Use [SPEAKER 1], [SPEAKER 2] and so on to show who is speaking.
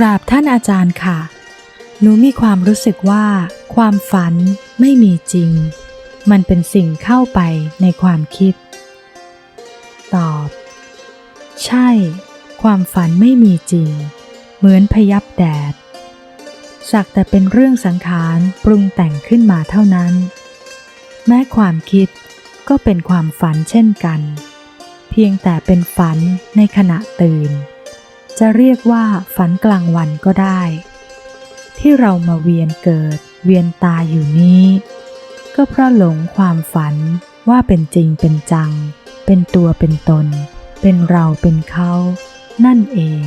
[SPEAKER 1] กราบท่านอาจารย์ค่ะ หนูมีความรู้สึกว่า ความฝันไม่มีจริง มันเป็นสิ่งเข้าไปในความคิด ตอบ ใช่ ความฝันไม่มีจริง เหมือนพยับแดด สักแต่เป็นเรื่องสังขารปรุงแต่งขึ้นมาเท่านั้น แม้ความคิดก็เป็นความฝันเช่นกัน เพียงแต่เป็นฝันในขณะตื่น จะเรียกว่าฝันกลางวันก็ได้ ที่เรามาเวียนเกิดเวียนตายอยู่นี้ ก็เพราะหลงความฝันว่าเป็นจริงเป็นจัง เป็นตัวเป็นตน เป็นเราเป็นเขา นั่นเอง